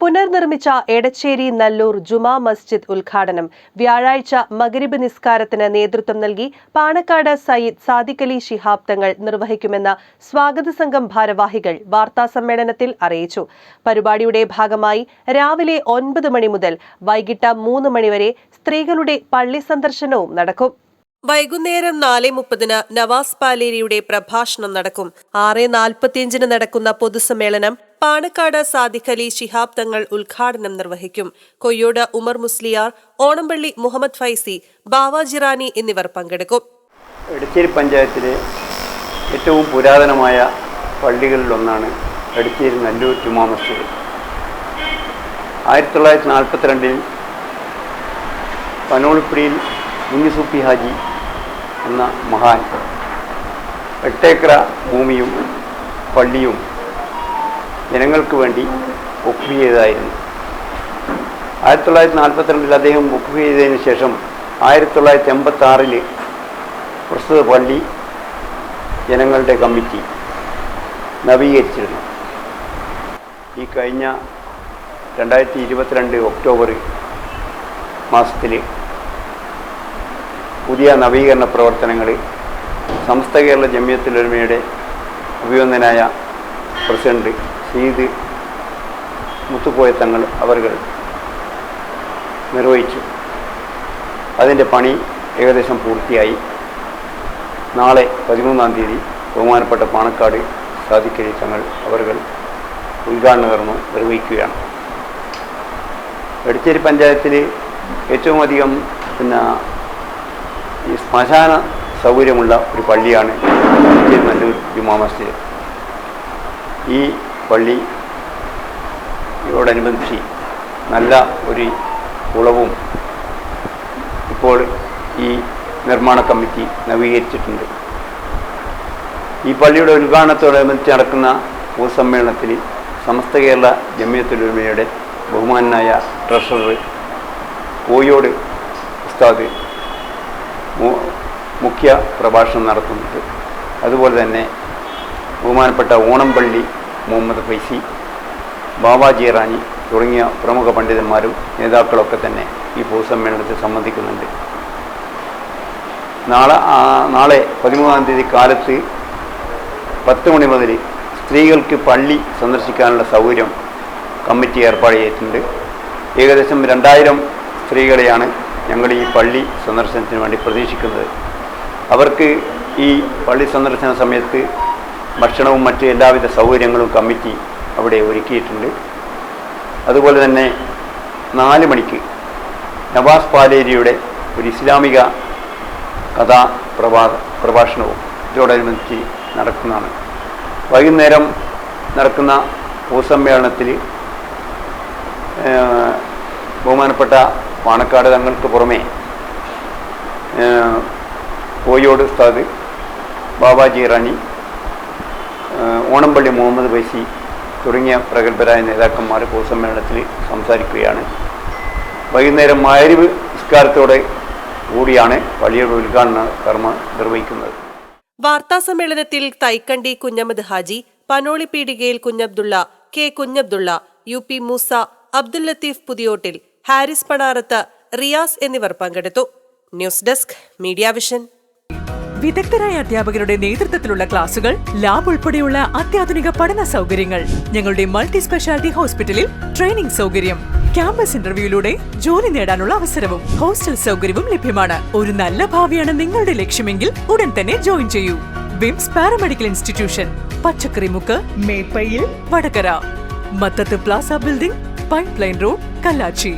പുനർനിർമ്മിച്ച എടച്ചേരി നല്ലൂർ ജുമാ മസ്ജിദ് ഉദ്ഘാടനം. വ്യാഴാഴ്ച മകരിബ് നിസ്കാരത്തിന് നേതൃത്വം നൽകി പാണക്കാട് സയ്യിദ് സാദിഖലി ശിഹാബ് തങ്ങൾ നിർവഹിക്കുമെന്ന് സ്വാഗത സംഘം ഭാരവാഹികൾ വാർത്താ സമ്മേളനത്തിൽ അറിയിച്ചു. പരിപാടിയുടെ ഭാഗമായി രാവിലെ ഒൻപത് മണി മുതൽ വൈകിട്ട് മൂന്ന് മണിവരെ സ്ത്രീകളുടെ പള്ളി സന്ദർശനവും നടക്കും. വൈകുന്നേരം നാല് മുപ്പതിന് നവാസ് പാലേരിയുടെ പ്രഭാഷണം നടക്കും. ആറ് നാൽപ്പത്തിയഞ്ചിന് നടക്കുന്ന പൊതുസമ്മേളനം പാണക്കാട് സാദിഖലി ശിഹാബ് തങ്ങൾ ഉദ്ഘാടനം നിർവഹിക്കും. കൊയ്യോട് ഉമർ മുസ്ലിയാർ ഓണംപള്ളി മുഹമ്മദ് ഫൈസി ബാവാജിറാനി എന്നിവർ പങ്കെടുക്കും. എടച്ചേരി പഞ്ചായത്തിലെ ഏറ്റവും പുരാതനമായ പള്ളികളിലൊന്നാണ് എടച്ചേരി നല്ലൂർ ജുമാ മസ്ജിദ്. ആയിരത്തി തൊള്ളായിരത്തി നാൽപ്പത്തിരണ്ടിൽ പനോളിപ്പിടിയിൽ കുഞ്ഞുസൂപ്പി ഹാജി എന്ന മഹാൻ എട്ടേക്കറ ഭൂമിയും പള്ളിയും ജനങ്ങൾക്ക് വേണ്ടി ഒപ്പ് ചെയ്തതായിരുന്നു. ആയിരത്തി തൊള്ളായിരത്തി നാൽപ്പത്തിരണ്ടിൽ അദ്ദേഹം ഒപ്പ് ചെയ്തതിന് ശേഷം ആയിരത്തി തൊള്ളായിരത്തി എൺപത്തി ആറിൽ പ്രസ്തുത പള്ളി ജനങ്ങളുടെ കമ്മിറ്റി നവീകരിച്ചിരുന്നു. ഈ കഴിഞ്ഞ രണ്ടായിരത്തി ഇരുപത്തിരണ്ട് ഒക്ടോബർ മാസത്തിൽ പുതിയ നവീകരണ പ്രവർത്തനങ്ങൾ സമസ്ത കേരള ജമ്യത്തിലൊരുമയുടെ അഭിവന്ദനായ പ്രസിഡന്റ് സീദ് മുത്തുപോയ തങ്ങൾ അവർകൾ നിർവഹിച്ചു. അതിന്റെ പണി ഏകദേശം പൂർത്തിയായി. നാളെ പതിമൂന്നാം തീയതി ബഹുമാനപ്പെട്ട പാണക്കാട് സാധിക്കഴി തങ്ങൾ അവർകൾ ഉദ്ഘാടന കർമ്മം നിർവഹിക്കുകയാണ്. എടച്ചേരി പഞ്ചായത്തിൽ ഏറ്റവും അധികം പിന്നെ ഈ ശ്മശാന സൗകര്യമുള്ള ഒരു പള്ളിയാണ് നല്ലൂർ ജുമാ മസ്ജിദ്. ഈ പള്ളി ഇതോടനുബന്ധിച്ച് നല്ല ഒരു കുളവും ഇപ്പോൾ ഈ നിർമ്മാണ കമ്മിറ്റി നവീകരിച്ചിട്ടുണ്ട്. ഈ പള്ളിയുടെ ഉദ്ഘാടനത്തോടനുബന്ധിച്ച് നടക്കുന്ന പൊതുസമ്മേളനത്തിൽ സമസ്ത കേരള ജമ്യത്തിലൊരുമയുടെ ബഹുമാനായ ട്രഷറർ കോയോട് ഉസ്താദ് മുഖ്യ പ്രഭാഷണം നടത്തുന്നുണ്ട്. അതുപോലെ തന്നെ ബഹുമാനപ്പെട്ട ഓണംപള്ളി മുഹമ്മദ് ഫൈസി ബാബാജി റാണി തുടങ്ങിയ പ്രമുഖ പണ്ഡിതന്മാരും നേതാക്കളൊക്കെ തന്നെ ഈ പൊതുസമ്മേളനത്തിൽ സംബന്ധിക്കുന്നുണ്ട്. നാളെ നാളെ പതിമൂന്നാം തീയതി കാലത്ത് പത്ത് മണി മുതൽ സ്ത്രീകൾക്ക് പള്ളി സന്ദർശിക്കാനുള്ള സൗകര്യം കമ്മിറ്റി ഏർപ്പാട് ചെയ്തിട്ടുണ്ട്. ഏകദേശം രണ്ടായിരം സ്ത്രീകളെയാണ് ഞങ്ങൾ ഈ പള്ളി സന്ദർശനത്തിന് വേണ്ടി പ്രതീക്ഷിക്കുന്നത്. അവർക്ക് ഈ പള്ളി സന്ദർശന സമയത്ത് ഭക്ഷണവും മറ്റ് എല്ലാവിധ സൗകര്യങ്ങളും കമ്മിറ്റി അവിടെ ഒരുക്കിയിട്ടുണ്ട്. അതുപോലെ തന്നെ നാല് മണിക്ക് നവാസ് പാലേരിയുടെ ഒരു ഇസ്ലാമിക കഥാ പ്രഭാ പ്രഭാഷണവും ഇതോടനുബന്ധിച്ച് നടക്കുന്നതാണ്. വൈകുന്നേരം നടക്കുന്ന പൊതുസമ്മേളനത്തിൽ ബഹുമാനപ്പെട്ട പാണക്കാട് തങ്ങൾക്ക് പുറമെ കോയോട് ഉസ്താദ് ബാബാജി റാണി ഓണംപള്ളി മുഹമ്മദ് ബൈസി തുടങ്ങിയ പ്രഗത്ഭരായ നേതാക്കന്മാർ പൊതുസമ്മേളനത്തിൽ സംസാരിക്കുകയാണ്. വൈകുന്നേരം മാരിവ് നിസ്കാരത്തോടെ കൂടിയാണ് പള്ളിയുടെ ഉദ്ഘാടന കർമ്മ നിർവഹിക്കുന്നത്. വാർത്താ സമ്മേളനത്തിൽ Thaikandi Kunhammad Haji Panoli Peedikayil Kunhabdulla K Kunhabdulla U P Moosa Abdul Latheef Puthiyottil Haris Panarath Riyas എന്നിവർ പങ്കെടുത്തു. News desk media vision. വിദഗ്ധരായ അധ്യാപകരുടെ നേതൃത്വത്തിലുള്ള ക്ലാസുകൾ ലാബ് ഉൾപ്പെടെയുള്ള അത്യാധുനിക പഠന സൗകര്യങ്ങൾ ഞങ്ങളുടെ മൾട്ടി സ്പെഷ്യാലിറ്റി ഹോസ്പിറ്റലിൽ ട്രെയിനിംഗ് സൗകര്യം ക്യാമ്പസ് ഇന്റർവ്യൂയിലൂടെ ജോലി നേടാനുള്ള അവസരവും ഹോസ്റ്റൽ സൗകര്യവും ലഭ്യമാണ്. ഒരു നല്ല ഭാവിയാണ് നിങ്ങളുടെ ലക്ഷ്യമെങ്കിൽ ഉടൻ തന്നെ ജോയിൻ ചെയ്യൂ. വിംസ് paramedical institution Pachakkarimukku Meppayil Vadakara. Mathath plaza building pipe line road Kallachi.